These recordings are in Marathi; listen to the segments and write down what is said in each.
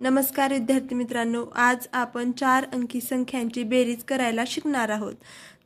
नमस्कार विद्यार्थी मित्रांनो आज आपण चार अंकी संख्यांची बेरीज करायला शिकणार आहोत.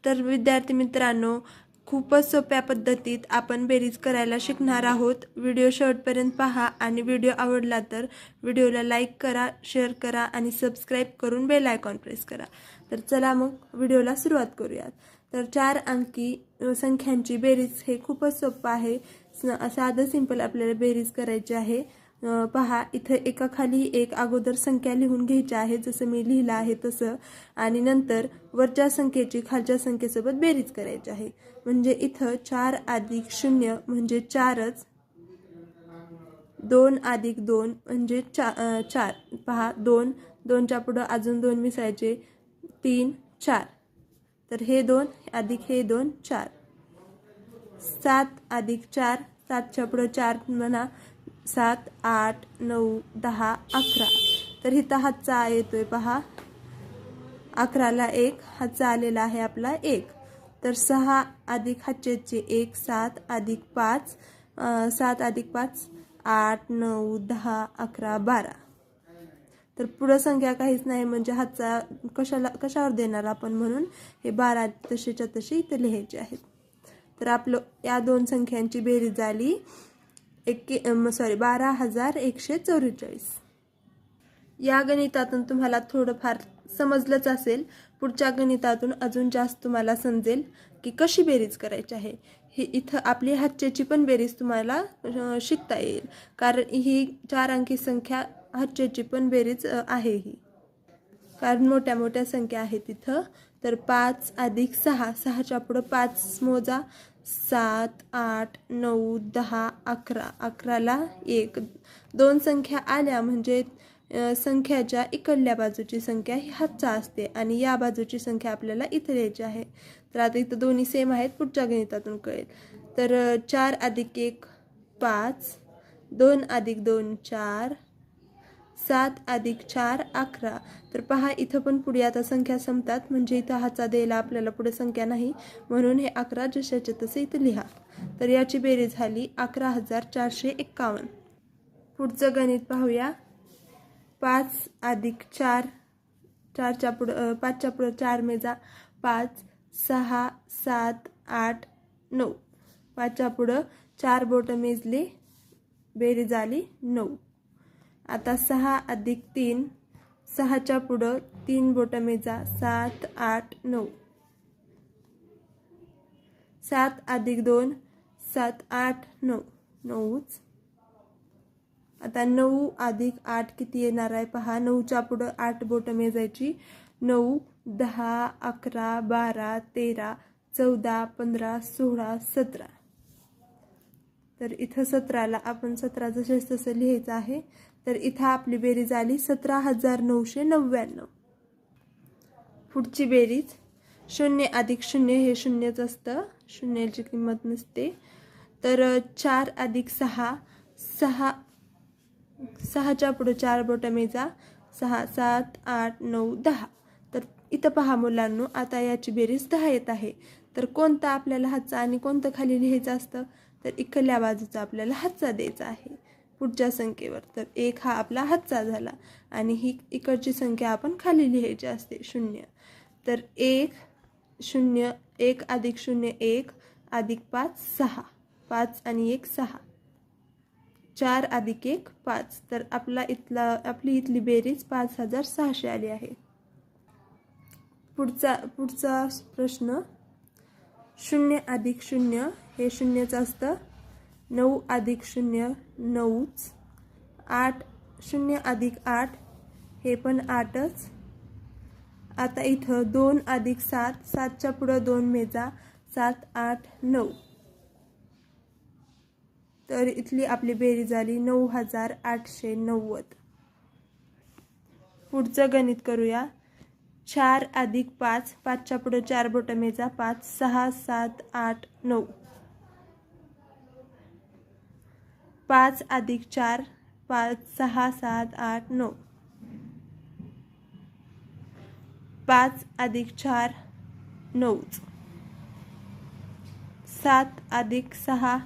तर विद्यार्थी मित्रांनो खूपच सोप्या पद्धतीत आपण बेरीज करायला शिकणार आहोत. व्हिडिओ शेवटपर्यंत पहा आणि व्हिडिओ आवडला तर व्हिडिओला लाईक करा शेअर करा आणि सबस्क्राईब करून बेल आयकॉन प्रेस करा. तर चला मग व्हिडिओला सुरुवात करूयात. तर चार अंकी संख्यांची बेरीज हे खूपच सोपं आहे. स- साधं सिंपल आपल्याला बेरीज करायची आहे. पहा इथं एका खाली एक अगोदर संख्या लिहून घ्यायची आहे जसं मी लिहिलं आहे तसं. आणि नंतर वरच्या संख्येची खालच्या संख्येसोबत बेरीज करायची आहे. म्हणजे इथं चार अधिक शून्य म्हणजे चारच. दोन अधिक दोन म्हणजे चा चार. पहा दोन दोनच्या पुढं अजून दोन मिसायचे. तीन चार. तर हे दोन अधिक हे दोन चार. सात अधिक चार सातच्या पुढं चार म्हणा. सात आठ नऊ दहा अकरा. तर इथं हातचा येतोय पहा. अकराला एक हातचा आलेला आहे आपला एक. तर सहा अधिक हातचे एक सात अधिक पाच सात अधिक पाच आठ नऊ दहा अकरा बारा. तर पुढं संख्या काहीच नाही म्हणजे हातचा कशाला कशावर देणार आपण म्हणून? हे बारा तसेच्या तसे इथे लिहायचे आहेत. तर आपलं या दोन संख्यांची बेरीज झाली. एक्के सॉरी बारा हजार एकशे चौवेचाळीस. या गणितातून तुम्हाला थोडंफार समजलंच असेल. पुढच्या गणितातून अजून जास्त तुम्हाला समजेल की कशी बेरीज करायची आहे. ही इथं आपली हातचेची पण बेरीज तुम्हाला शिकता येईल. कारण ही चार अंकी संख्या हातचेची पण बेरीज आहे ही. कारण मोठ्या मोठ्या संख्या आहेत तिथं तर पाच अधिक सहा सहाच्या पुढं पाच मोजा. सात आठ नऊ दहा अकरा. अकराला एक. दोन संख्या आल्या म्हणजे संख्याच्या इकडल्या बाजूची संख्या ही हातचा असते आणि या बाजूची संख्या आपल्याला इथं द्यायची आहे. तर आता इथं दोन्ही सेम आहेत पुढच्या गणितातून कळेल. तर चार अधिक एक पाच. दोन अधिक दोन चार. सात अधिक चार अकरा. तर पहा इथं पण पुढे आता संख्या संपतात. म्हणजे इथं हाचा द्यायला आपल्याला पुढे संख्या नाही. म्हणून हे अकरा जशाचे तसे इथं लिहा. तर याची बेरीज झाली अकरा हजार चारशे एक्कावन्न. पुढचं गणित पाहूया. पाच अधिक चार चारच्या पुढं पाचच्या पुढं चार मेजा. पाच सहा सात आठ नऊ. पाचच्या पुढं चार बोटं मेजली. बेरीज आली नऊ. आता सहा अधिक तीन सहाच्या पुढं तीन बोटं मेजा सात आठ नऊ. सात अधिक दोन सात आठ नऊ. नऊच. आता नऊ अधिक आठ किती येणार आहे पहा. नऊच्या पुढं आठ बोटं मेजायची नऊ दहा अकरा बारा तेरा चौदा पंधरा सोळा सतरा. तर इथं सतराला आपण सतरा जसेच तसं लिहायचं आहे. तर इथं आपली बेरीज आली सतरा हजार नऊशे नव्याण्णव पुढची बेरीज शून्य अधिक शून्य हे शून्यच असतं. शून्याची किंमत नसते. तर चार अधिक सहा सहा सहाच्या पुढे चार बोटं मेजा. सहा सात आठ नऊ दहा. तर इथं पहा मुलांनो आता याची बेरीज दहा येत आहे. तर कोणता आपल्याला हातचा आणि कोणतं खाली लिहायचं असतं? तर इकडल्या बाजूचा आपल्याला हातचा द्यायचा आहे. पुढच्या संख्येवर. तर एक हा आपला हातचा झाला आणि ही इकडची संख्या आपण खाली लिहायची असते शून्य. तर एक शून्य एक अधिक शून्य एक अधिक पाच सहा. पाच आणि एक सहा. चार अधिक एक पाच. तर आपला इथला आपली इथली बेरीज पाच हजार सहाशे आली आहे. पुढचा पुढचा प्रश्न. शून्य अधिक शून्य हे शून्यच असतं. नऊ अधिक शून्य नऊच. आठ शून्य अधिक आठ हे पण आठच. आता इथं दोन अधिक सात सातच्या पुढं दोन मेजा सात आठ नऊ. तर इथली आपली बेरीज झाली नऊ हजार आठशे नव्वद. पुढचं गणित करूया. चार अधिक पाच पाचच्या पुढं चार बोटमेजा पाच सहा सात आठ नऊ. पाच अधिक चार पाच सहा सात आठ नऊ. पाच अधिक चार नऊच सात अधिक सहा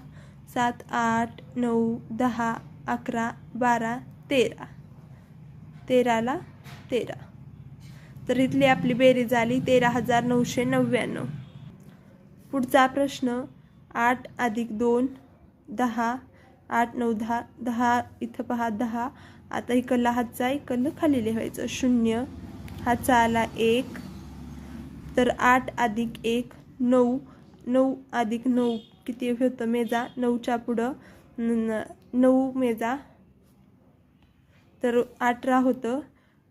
सात आठ नऊ दहा अकरा बारा तेरा. तेराला तेरा. तर इथली आपली बेरीज आली तेरा हजार नऊशे नव्याण्णव. पुढचा प्रश्न आठ अधिक दोन दहा आठ नऊ दहा दहा इथं पहा दहा. आता इकडला हातचा इकडलं खाली लिहायचं. शून्य हातचा आला एक. तर आठ अधिक एक नऊ. नऊ अधिक नऊ किती होतं? मेजा नऊच्या पुढं. न- नऊ मेजा. तर अठरा होतं.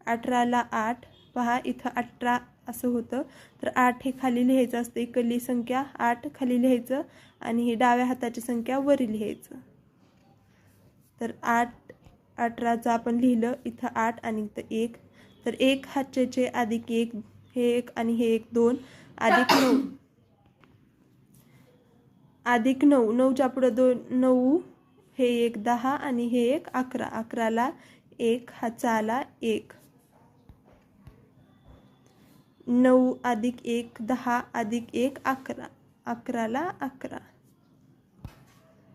अठराला आठ. पहा इथं अठरा असं होतं. तर आठ हे खाली लिहायचं असतं. इकडली संख्या आठ खाली लिहायचं आणि ही डाव्या हाताची संख्या वरी लिहायचं. तर आठ अठराचं आपण लिहिलं इथं आठ आणि इथं एक. तर एक हातचे अधिक एक हे एक आणि हे एक दोन. अधिक नऊ. अधिक नऊ. नऊच्या पुढं दोन नऊ हे एक दहा आणि हे एक अकरा. अकराला एक हाचा आला एक. नऊ अधिक एक दहा अधिक एक अकरा. अकराला अकरा.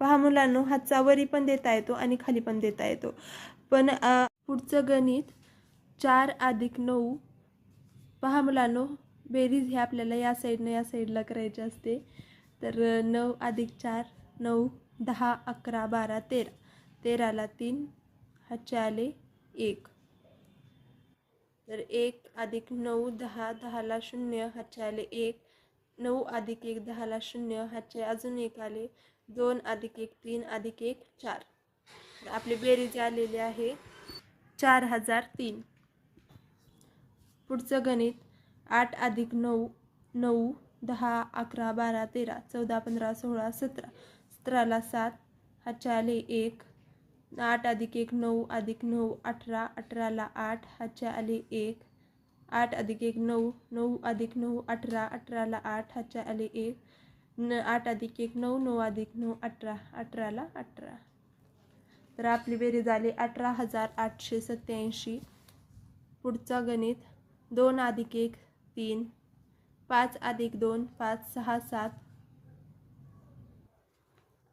पहा मुलांनो हातचा वरी पण देता येतो आणि खाली पण देता येतो. पण पुढचं गणित चार अधिक नऊ. पहा मुलांनो बेरीज हे आपल्याला या साईडनं या साईडला करायचे असते. तर नऊ अधिक चार नऊ दहा अकरा बारा तेरा. तेराला तीन हातचे आले एक. तर एक अधिक नऊ दहा दहाला शून्य हातचे आले एक. नऊ अधिक एक दहाला शून्य हातचे अजून एक आले. दोन अधिक एक तीन अधिक एक चार. तर आपली बेरीज आलेली आहे चार हजार तीन. पुढचं गणित आठ अधिक नऊ नऊ दहा अकरा बारा तेरा चौदा पंधरा सोळा सतरा. सतराला सात हातचे आले एक. आठ अधिक एक नऊ अधिक नऊ अठरा. अठराला आठ हाच्या आले एक. आठ अधिक एक नऊ नऊ अधिक नऊ अठरा. अठराला आठ हाच्या आले एक. न आठ अधिक एक नऊ नऊ अधिक नऊ अठरा अठराला अठरा. तर आपली बेरीज आली अठरा हजार आठशे सत्याऐंशी. पुढचा गणित दोन अधिक एक तीन. पाच अधिक दोन पाच सहा सात.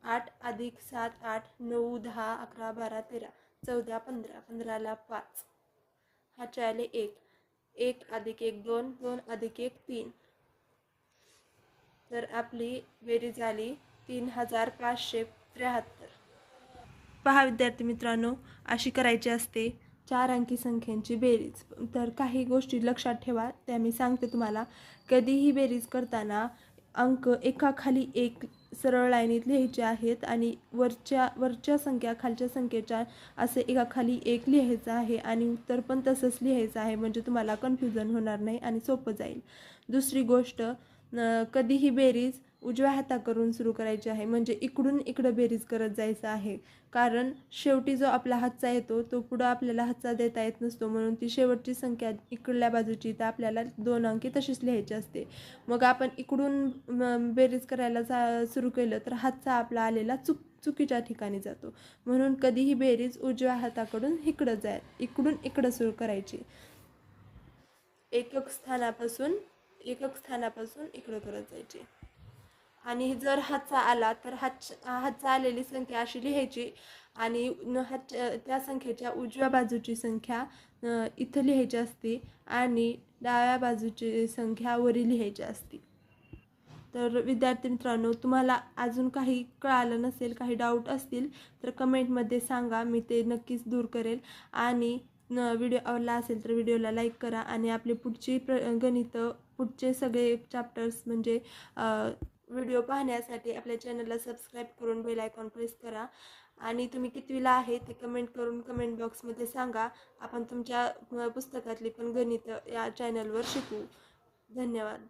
आठ अधिक सात आठ नऊ दहा अकरा बारा तेरा चौदा पंधरा पंधराला पाच. हा चाले एक. एक अधिक एक दोन दोन अधिक एक तीन. तर आपली बेरीज आली तीन हजार पाचशे त्र्याहत्तर. पहा विद्यार्थी मित्रांनो अशी करायची असते चार अंकी संख्यांची बेरीज. तर काही गोष्टी लक्षात ठेवा त्या मी सांगते तुम्हाला. कधीही बेरीज करताना अंक एकाखाली एक सरळ लाईनीत लिहायचे आहेत आणि वरच्या वरच्या संख्या खालच्या संख्येच्या असे एकाखाली एक लिहायचं आहे आणि उत्तर पण तसंच लिहायचं आहे म्हणजे तुम्हाला कन्फ्युजन होणार नाही आणि सोपं जाईल. दुसरी गोष्ट कधीही बेरीज उजव्या हाताकडून सुरू करायची आहे. म्हणजे इकडून इकडं बेरीज करत जायचं आहे. कारण शेवटी जो आपला हातचा येतो तो पुढं आपल्याला हातचा देता येत नसतो. म्हणून ती शेवटची संख्या इकडल्या बाजूची तर आपल्याला दोन अंकी तशीच लिहायची असते. मग आपण इकडून बेरीज करायला जा सुरू केलं तर हातचा आपला आलेला चुक चुकीच्या ठिकाणी जातो. म्हणून कधीही बेरीज उजव्या हाताकडून इकडं जाय इकडून इकडं सुरू करायची. एकक स्थानापासून एकक स्थानापासून इकडं करत जायचे. आणि जर हातचा आला तर हात हातचा आलेली संख्या अशी लिहायची आणि न हात त्या संख्येच्या उजव्या बाजूची संख्या इथं लिहायची असते आणि डाव्या बाजूची संख्या वरी लिहायची असते. तर विद्यार्थी मित्रांनो तुम्हाला अजून काही कळालं नसेल काही डाऊट असतील तर कमेंटमध्ये सांगा मी ते नक्कीच दूर करेल. आणि न व्हिडिओ आवडला असेल तर व्हिडिओला लाईक करा आणि आपली पुढची प्र गणितं पुढचे सगळे चॅप्टर्स म्हणजे व्हिडिओ पाहण्यासाठी आपल्या चॅनलला सबस्क्राईब करून बेल आयकॉन प्रेस करा. आणि तुम्ही कितवीला आहे ते कमेंट करून कमेंट बॉक्समध्ये सांगा. आपण तुमच्या पुस्तकातली पण गणितं या चॅनलवर शिकू. धन्यवाद.